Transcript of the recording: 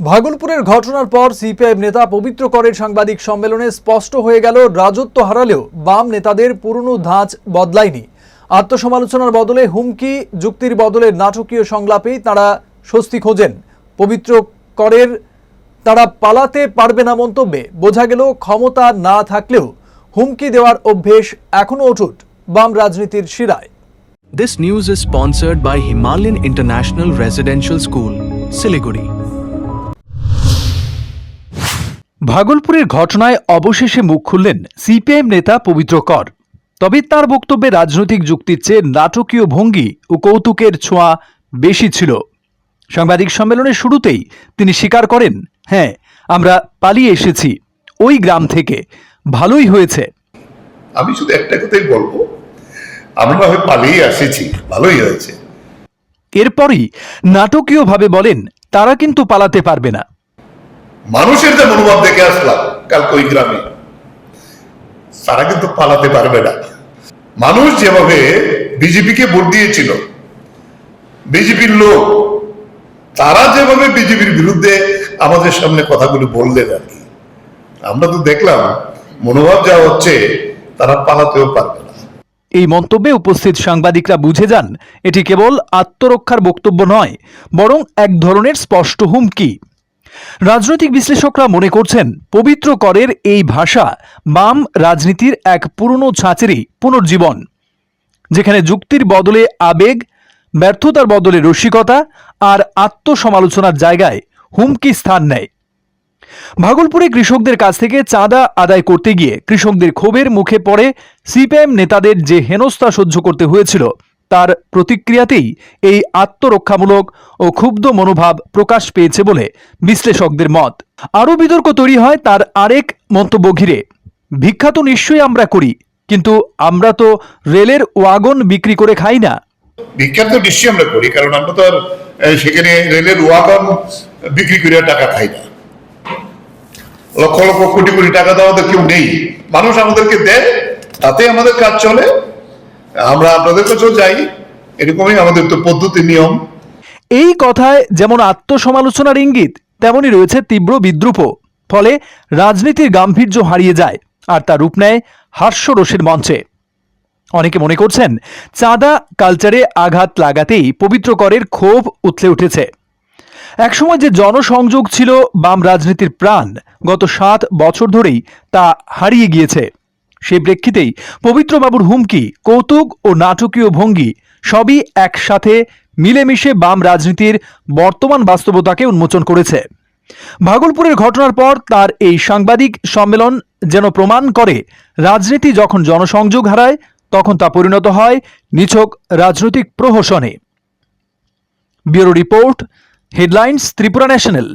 ভাগলপুরের ঘটনার পর সিপিআইএম নেতা পবিত্র করের সাংবাদিক সম্মেলনে স্পষ্ট হয়ে গেল, রাজত্ব হারালেও বাম নেতাদের পুরনো ধাঁচ বদলায়নি। আত্মসমালোচনার বদলে হুমকি, যুক্তির বদলে নাটকীয় সংলাপেই তারা স্বস্তি খোঁজেন। পবিত্র করের তারা পালাতে পারবে না মন্তব্যে। বোঝা গেল, ক্ষমতা না থাকলেও হুমকি দেওয়ার অভ্যেস এখনও অটুট বাম রাজনীতির শিরায়। This news is sponsored by Himalayan international residential school Siliguri. ভাগলপুরের ঘটনায় অবশেষে মুখ খুললেন সিপিআইএম নেতা পবিত্র কর। তবে তার বক্তব্যে রাজনৈতিক যুক্তির চেয়ে নাটকীয় ভঙ্গি ও কৌতুকের ছোঁয়া বেশি ছিল। সাংবাদিক সম্মেলনের শুরুতেই তিনি স্বীকার করেন হ্যাঁ আমরা পালিয়ে এসেছি। ওই গ্রাম থেকে। ভালোই হয়েছে। আমি শুধু একটা কথাই বলব আমরা হয় পালিয়ে আসেছি ভালোই হয়েছে। এরপরই নাটকীয়ভাবে বলেন তারা কিন্তু পালাতে পারবে না। মানুষের যে মনোভাব দেখে আসলাম, কালকে ওই গ্রামে তারা কিন্তু পালাতে পারবে না। মানুষ যেভাবে বিজেপিকে ভোট দিয়েছিল, বিজেপির লোক, তারা যেভাবে বিজেপির বিরুদ্ধে আমাদের সামনে কথাগুলো বললেন আর কি। আমরা তো দেখলাম, মনোভাব যা হচ্ছে, তারা পালাতেও পারবে না। এই মন্তব্যে উপস্থিত সাংবাদিকরা বুঝে যান, এটি কেবল আত্মরক্ষার বক্তব্য নয়, বরং এক ধরনের স্পষ্ট হুমকি। রাজনৈতিক বিশ্লেষকরা মনে করছেন, পবিত্র করের এই ভাষা বাম রাজনীতির এক পুরনো ছাঁচেরই পুনর্জীবন, যেখানে যুক্তির বদলে আবেগ, ব্যর্থতার বদলে রসিকতা আর আত্মসমালোচনার জায়গায় হুমকি স্থান নেয়। ভাগলপুরে কৃষকদের কাছ থেকে চাঁদা আদায় করতে গিয়ে কৃষকদের ক্ষোভের মুখে পড়ে সিপিএম নেতাদের যে হেনস্থা সহ্য করতে হয়েছিল তার প্রতিক্রিয়াতেই এই আত্মরক্ষামূলক ও ক্ষুব্ধ মনোভাব প্রকাশ পেয়েছে বলে বিশ্লেষকদের মত। আরও বিতর্ক তৈরি হয় তার আরেক মন্তব্য ঘিরে। ভিক্ষা তো নিশ্চয়ই আমরা করি, কিন্তু আমরা তো রেলের ওয়াগন বিক্রি করে খাই না। বিজ্ঞান তো নিশ্চয়ই আমরা করি, কারণ আমরা তো সেখানে রেলের ওয়াগন বিক্রি করে টাকা খাই না। লক্ষ লক্ষ কোটি কোটি টাকা কেউ নেই। মানুষ আমাদেরকে দেয় তাতে আমাদের কাজ চলে। আমরা আপনাদের কাছেও যাই। এরকমই আমাদের তো পদ্ধতি, নিয়ম। এই কথায় যেমন আত্মসমালোচনার ইঙ্গিত, তেমনই রয়েছে তীব্র বিদ্রুপ ফলে রাজনীতির গাম্ভীর্য হারিয়ে যায়, আর তা রূপ নেয় হাস্যরসের মঞ্চে। অনেকে মনে করছেন, চাঁদা কালচারে আঘাত লাগাতেই পবিত্র করের ক্ষোভ উথলে উঠেছে। একসময় যে জনসংযোগ ছিল বাম রাজনীতির প্রাণ, গত সাত বছর ধরেই তা হারিয়ে গিয়েছে। সেই প্রেক্ষিতেই পবিত্রবাবুর হুমকি, কৌতুক ও নাটকীয় ভঙ্গি সবই একসাথে মিলেমিশে বাম রাজনীতির বর্তমান বাস্তবতাকে উন্মোচন করেছে। ভাগলপুরের ঘটনার পর তার এই সাংবাদিক সম্মেলন যেন প্রমাণ করে রাজনীতি যখন জনসংযোগ হারায়, তখন তা পরিণত হয় নিছক রাজনৈতিক প্রহসনে। Bureau report, headlines, Tripura national.